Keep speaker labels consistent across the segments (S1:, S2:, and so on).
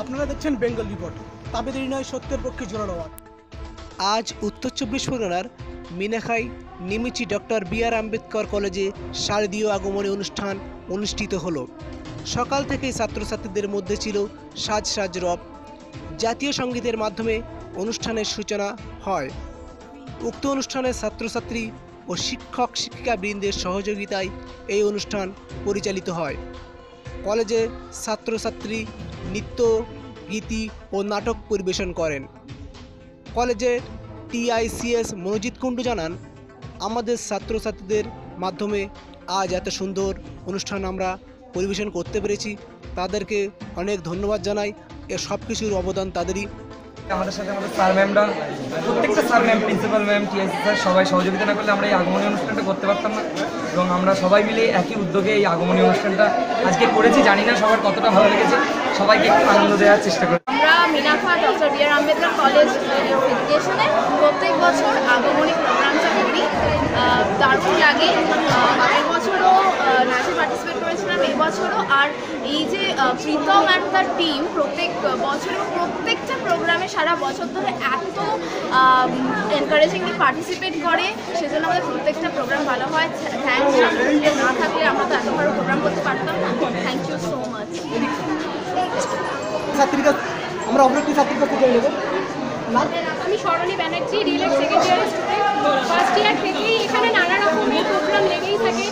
S1: আপনারা দেখছেন বেঙ্গল রিপোর্ট। তবে দেরি নয় সত্যের পক্ষে জোরালো। আজ উত্তর চব্বিশ পরগনার মিনাখাই Nimichi doctor B R Ambedkar কলেজে শারদীয় আগমনী অনুষ্ঠান অনুষ্ঠিত হলো। সকাল থেকেই ছাত্রছাত্রীদের মধ্যে ছিল সাজ সাজ রব। জাতীয় সঙ্গীতের মাধ্যমে অনুষ্ঠানের সূচনা হয়। উক্ত অনুষ্ঠানে ছাত্রছাত্রী ও শিক্ষক শিক্ষিকা বৃন্দের সহযোগিতায় এই অনুষ্ঠান পরিচালিত হয়। কলেজে ছাত্রছাত্রী নৃত্য, গীতি ও নাটক পরিবেশন করেন। কলেজে টিআইসিএস মনোজিৎ কুণ্ডু জানান, আমাদের ছাত্রছাত্রীদের মাধ্যমে আজ এত সুন্দর অনুষ্ঠান আমরা পরিবেশন করতে পেরেছি। তাদেরকে অনেক ধন্যবাদ জানাই। এ সব কিছুর অবদান তাদেরই
S2: আমাদের সাথে আমাদের স্যার ম্যামরা, প্রত্যেকটা sir ma'am, principal ma'am, TSC sir, সবাই সহযোগিতা না করলে আমরা এই আগমনী অনুষ্ঠানটা করতে পারতাম না। এবং আমরা সবাই মিলে একই উদ্যোগে এই আগমনী অনুষ্ঠানটা আজকে করেছি। জানি না সবার কতটা ভালো লেগেছে। সবাইকে একটু আনন্দ দেওয়ার চেষ্টা করি।
S3: আমরা Minakha doctor B R Ambedkar college এডুকেশনে প্রত্যেক বছর আগমনী প্রোগ্রামটা করি দারুণ লাগে আগের বছরও নাচে পার্টিসিপেট করেছিলাম এই বছরও আর এই যে প্রীতম অ্যান্ড তার টিম প্রত্যেক বছর প্রত্যেকটা প্রোগ্রামে সারা বছর ধরে এত এনকারেজিংলি পার্টিসিপেট করে। সেজন্য আমাদের প্রত্যেকটা প্রোগ্রাম ভালো হয়। থ্যাংকস না থাকলে আমরা তো এত বড় প্রোগ্রাম করতে পারতাম না। থ্যাংক ইউ সো মাচ
S1: ছাত্রীরা আমরা অপর একটি ছাত্রীর কাছে জেনে নেব
S4: আমি স্মরণী ব্যানার্জি ডিলেক্ট সেকেন্ড ইয়ারের স্টুডেন্ট ফার্স্ট ইয়ার থেকেই এখানে নানা রকমের প্রোগ্রাম লেগেই থাকে।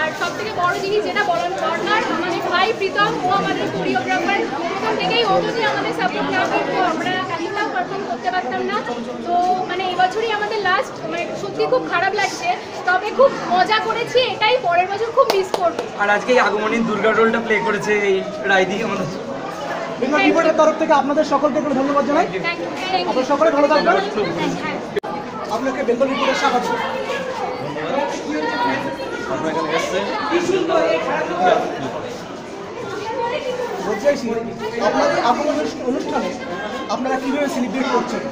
S4: আর সব থেকে বড় জিনিস যেটা বলার দরকার আমাদের ভাই প্রীতম ও আমাদের কোরিওগ্রাফার প্রথম থেকেই ও যদি আমাদের সাপোর্ট না করতো আমরা এতটাও পারফর্ম করতে পারতাম না। তো মানে এই বছরই আমাদের লাস্ট মানে সত্যি খুব খারাপ লাগছে। তবে খুব মজা করেছি এটাই পরের বছর খুব মিস করব।
S2: আর আজকে এই আগমনীর দুর্গা রোলটা প্লে করেছে এই রায়দি আমাদের।
S1: বেঙ্গল রিপোর্টের তরফ থেকে আপনাদের সকলকে ধন্যবাদ জানাই। আপনারা সকলে ভালো থাকবেন। আপনাকে বেঙ্গল রিপোর্টের স্বাগত। বলতে চাইছি আপনাদের আগমন অনুষ্ঠানে আপনারা কীভাবে সেলিব্রেট করছেন?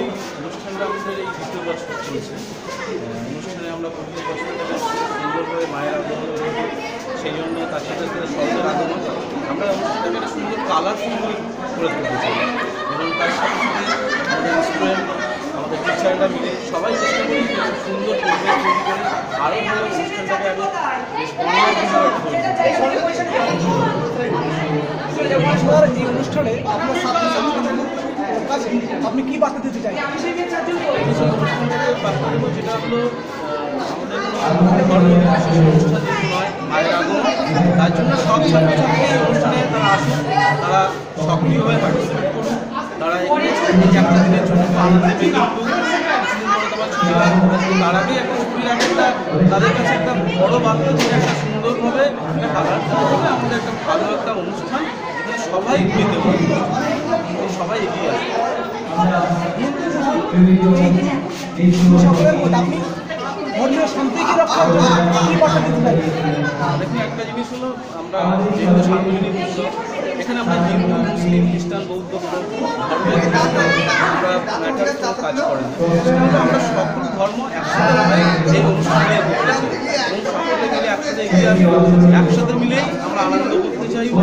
S5: এই অনুষ্ঠানটা আমাদের এই দ্বিতীয় বছর চলছে। অনুষ্ঠানে আমরা প্রতি বছর এটা সুন্দরভাবে মায়ের আগমন করি। সেই জন্য তার সাথে সাথে সরকার আগমন আমরা অনুষ্ঠানটাকে একটা সুন্দর কালারফুল করে করে তুলতে চাই। এবং তার সাথে সাথে আমাদের স্টুডেন্ট আমাদের টিচাররা মিলে সবাই চেষ্টা সুন্দর পরিবেশ তৈরি করে আরও ভালো অনুষ্ঠানটাকে বেশ
S1: এই অনুষ্ঠানে আপনার ছাত্রছাত্রীদের কাছে আপনি কি বার্তা দিতে চাই
S5: যেটা হলো আমাদের অনুষ্ঠান নয় মায়ের তার জন্য সব ছাত্রছাত্রী এই অনুষ্ঠানে তারা আসুন তারা সক্রিয়ভাবে পার্টিসিপেট করুন তারা এখানে এই দিনের জন্য আনন্দে পরে তোমার ছুটি তার আগে একটা স্কুল একটা তাদের কাছে একটা বড় বার্তা যে একটা সুন্দরভাবে একটা হবে আমাদের একটা ভালো একটা অনুষ্ঠান এখানে সবাই পারে সবাই এগিয়ে আসে
S1: সকলের মধ্যে আপনি চাই
S5: দেখুন, একটা জিনিস হলো, আমরা যেহেতু সার্বজনীন এখানে আমরা হিন্দু মুসলিম খ্রিস্টান বৌদ্ধ কাজ সেজন্য আমরা সকল ধর্ম একসাথে এই অনুষ্ঠানে করতে এবং সকলে মিলে একসাথে এগিয়ে একসাথে মিলেই আমরা আনন্দ করতে চাইব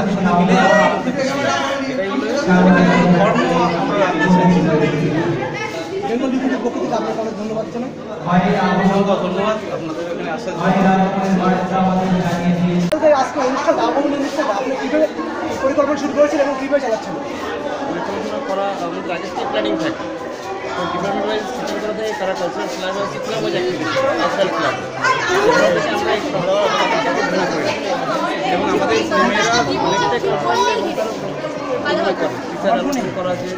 S5: একসাথে মিলেই আমরা আনন্দ চাই। ধর্ম আমরা
S1: বেঙ্গল রিপোর্টের পক্ষ থেকে আপনাকে অনেক ধন্যবাদ জানাই।
S5: অসংখ্য ধন্যবাদ। আপনাদের এখানে আসার জন্য।
S1: আজকে অনুষ্ঠান আগমন অনুষ্ঠান আপনি কীভাবে পরিকল্পনা শুরু করেছেন এবং কীভাবে চালাচ্ছেন?
S6: পরিকল্পনা করা আমাদের আগে থেকে প্ল্যানিং থাকে। তো ডিপার্টমেন্ট ওয়াইজ সিলেক্ট করা থাকে তারা কালচারাল ক্লাব আছে club wise activity cultural club আমরা একটু ভালো ভালো করি। এবং আমাদের ছেলেমেয়েরা অনেকটা ক্লাব করে টিচার করা আছে।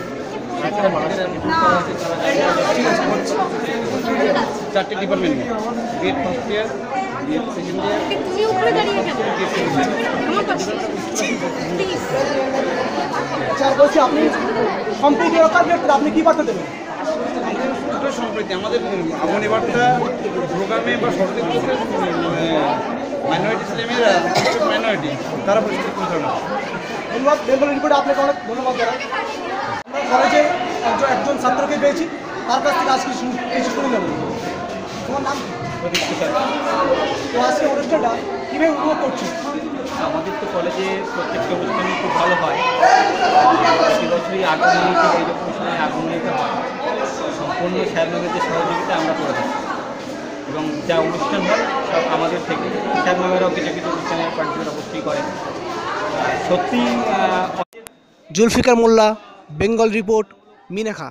S6: চারটে department BEd first year BEd second year
S4: তুমি উপরে দাঁড়িয়ে কেন? আমার পাশে। প্লিজ
S1: স্যার বলছি আপনি সম্প্রীতি রক্ষার ক্ষেত্রে আপনি কি বার্তা দেবেন?
S5: দুটো সম্প্রীতি। আমাদের আমন এবারটা প্রোগ্রামে বা সরকারি মাইনরিটি ছেলেমেয়েরা মাইনরিটি তারা পরিস্থিতি করে।
S1: ধন্যবাদ। বেঙ্গল রিপোর্টে আপনাকে অনেক ধন্যবাদ আমরা কলেজে একজন একজন ছাত্রকে পেয়েছি। তার কাছ থেকে আজকে কিছু শুনে নেব। তোমার নাম?
S7: তো আজকে অনুষ্ঠানটা কীভাবে উপভোগ করছ?
S8: আমাদের তো কলেজে প্রত্যেকটা অনুষ্ঠানই খুব ভালো হয়। প্রতি বছরই আগমনী থেকে এরকম সময় আগমনীতে হয়। সম্পূর্ণ স্যার ম্যামের সহযোগিতা আমরা করে থাকি। এবং যা অনুষ্ঠান হয় সব আমাদের থেকে। স্যার ম্যামেরাও কিছু কিছু অনুষ্ঠানে পার্টিসিপেট অবশ্যই করেন সত্যি
S7: জুলফিকার মোল্লা বেঙ্গল রিপোর্ট মিনাখা